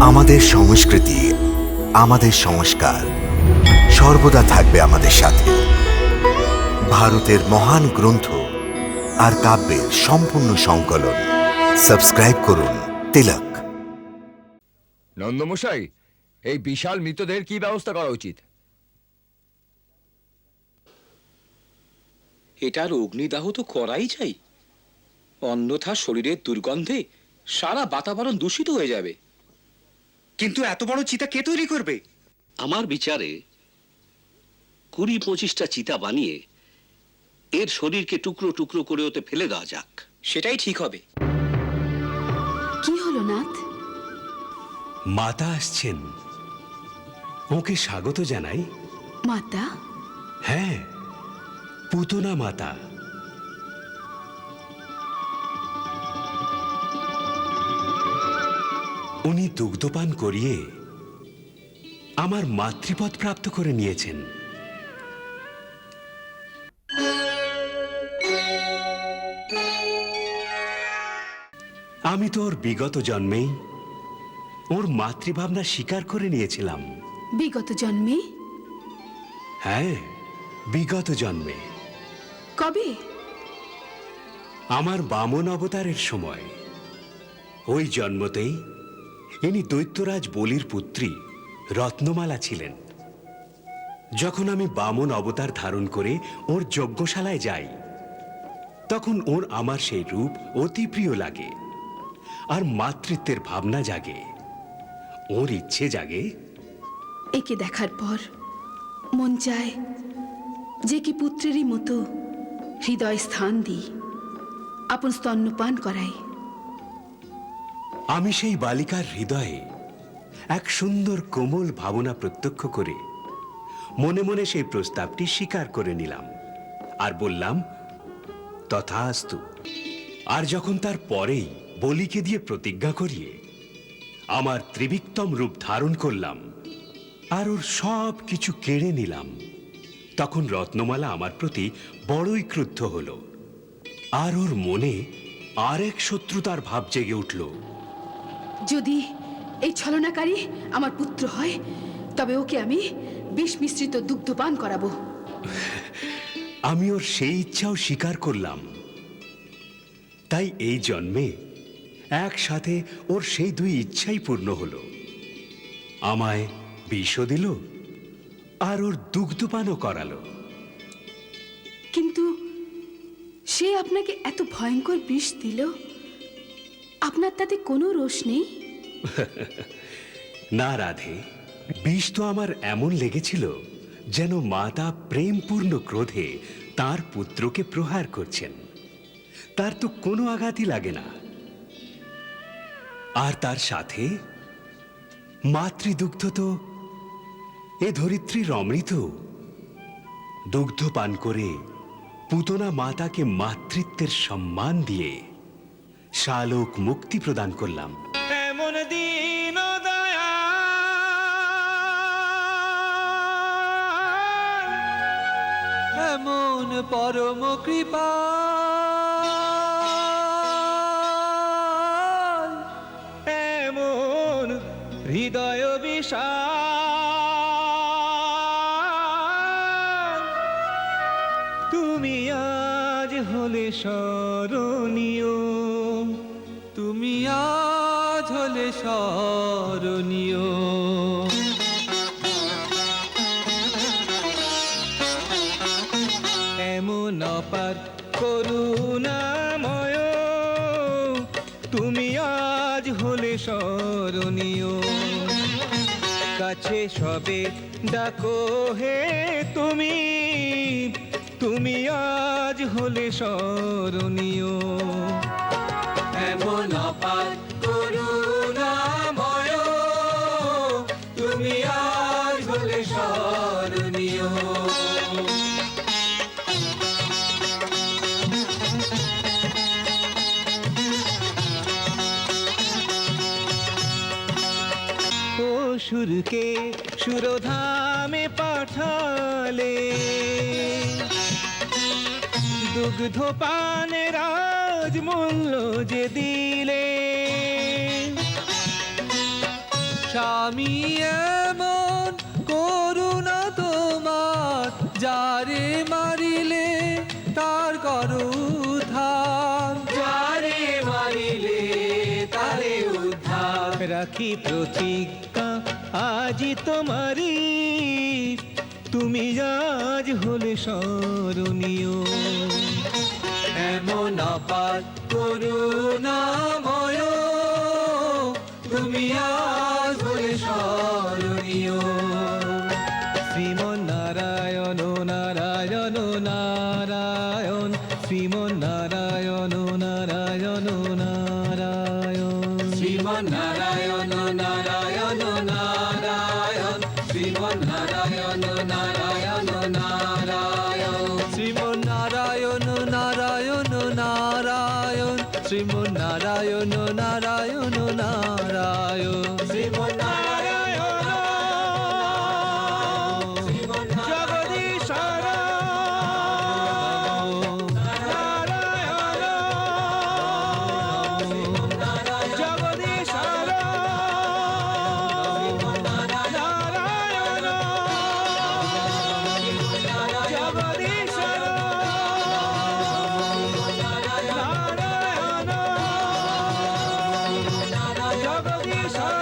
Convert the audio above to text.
আমাদের সংস্কৃতি আমাদের সংস্কার সর্বদা থাকবে আমাদের সাথে। ভারতের মহান গ্রন্থ আর কাব্যের সম্পূর্ণ সংকলন। সাবস্ক্রাইব করুন তিলক। নন্দমশাই এই বিশাল মৃতদের কি ব্যবস্থা করা উচিত? এটার অগ্নিদাহ তো করাই চাই। অন্যথা শরীরের দুর্গন্ধে সারা বাতাবরণ দূষিত হয়ে যাবে। কিন্তু এত বড় চিতা কে তৈরি করবে? আমার বিচারে কুড়ি পঁচিশটা চিতা বানিয়ে এর শরীরকে টুকরো টুকরো করে ওতে ফেলে দেওয়া যাক। সেটাই ঠিক হবে। কি হলো নাথ? মাতা আসছেন। ওকে স্বাগত জানাই। মাতা? হ্যাঁ পুতনা মাতা। উনি দুগ্ধপান করিয়ে আমার মাতৃপদ প্রাপ্ত করে নিয়েছেন। আমি তো ওর বিগত জন্মেই ওর মাতৃভাবনা স্বীকার করে নিয়েছিলাম। বিগত জন্মে? হ্যাঁ বিগত জন্মে। কবে? আমার বামন অবতারের সময়। ওই জন্মতেই ইনি দৈত্যরাজ বলির পুত্রী, রত্নমালা ছিলেন। যখন আমি বামন অবতার ধারণ করে ওর যজ্ঞশালায় যাই, তখন ওর আমার সেই রূপ অতি প্রিয় লাগে, আর মাতৃত্বের ভাবনা জাগে, ওর ইচ্ছে জাগে। একে দেখার পর মন চায় যে কি পুত্রেরই মতো হৃদয় স্থান দিই, আপন স্তন্যপান করাই। আমি সেই বালিকার হৃদয়ে এক সুন্দর কোমল ভাবনা প্রত্যক্ষ করে মনে মনে সেই প্রস্তাবটি স্বীকার করে নিলাম আর বললাম, তথাস্তু। আর যখন তার পরেই বলিকে দিয়ে প্রতিজ্ঞা করিয়ে আমার ত্রিবিক্তম রূপ ধারণ করলাম আর ওর সব কিছু কেড়ে নিলাম, তখন রত্নমালা আমার প্রতি বড়ই ক্রুদ্ধ হল আর ওর মনে আর আরেক শত্রুতার ভাব জেগে উঠল। যদি এই ছলনাকারী আমার পুত্র হয় তবে ওকে আমি বিষ মিশ্রিত দুগ্ধপান করাবো। আমি ওর সেই ইচ্ছাও স্বীকার করলাম। তাই এই জন্মে একসাথে ওর সেই দুই ইচ্ছাই পূর্ণ হলো। আমায় বিষও দিল আর ওর দুগ্ধপানও করালো। কিন্তু সে আপনাকে এত ভয়ঙ্কর বিষ দিল? আপনার তাতে কোনো রোষ নেই? না, রাধে। বিষ তো আমার এমন লেগেছিল যেন মাতা প্রেমপূর্ণ ক্রোধে তার পুত্রকে প্রহার করছেন। তার তো কোনো আঘাতই লাগে না। আর তার সাথে মাতৃদুগ্ধ তো, এ ধরিত্রীর অমৃত দুগ্ধ পান করে পুতনা মাতাকে মাতৃত্বের সম্মান দিয়ে শালোক মুক্তি প্রদান করলাম। এমন দিন এমন পরম কৃপা। এমন হৃদয় বিশাল। তুমি আজ হলে স্মরণীয়। তুমি আজ হলে স্মরণীয়। এমন অপার করুণাময়, তুমি আজ হলে স্মরণীয়। কাছে সবে ডাকো হে তুমি তুমি আজ হলে স্মরণীয়। এমন অপার করুণাময় অসুরকে সুরধামে পাঠালে। দুগ্ধ পানে রাজমূল্য যে দিলে। স্বামী এমন করুণা তোমার যারে মারিলে তার করো উদ্ধার। যারে মারিলে তারে উদ্ধার। রাখি প্রতিজ্ঞা আজি তোমারই। তুমি আজ হলে স্মরণীয়। এমন অপার করুণাময়, তুমি আজ হলে স্মরণীয়। শ্রীমন নারায়ণ নারায়ণ নারায়ণ শ্রীমন নারায়ণ নারায়ণ। নারায়ণ শ্রীমন 到地上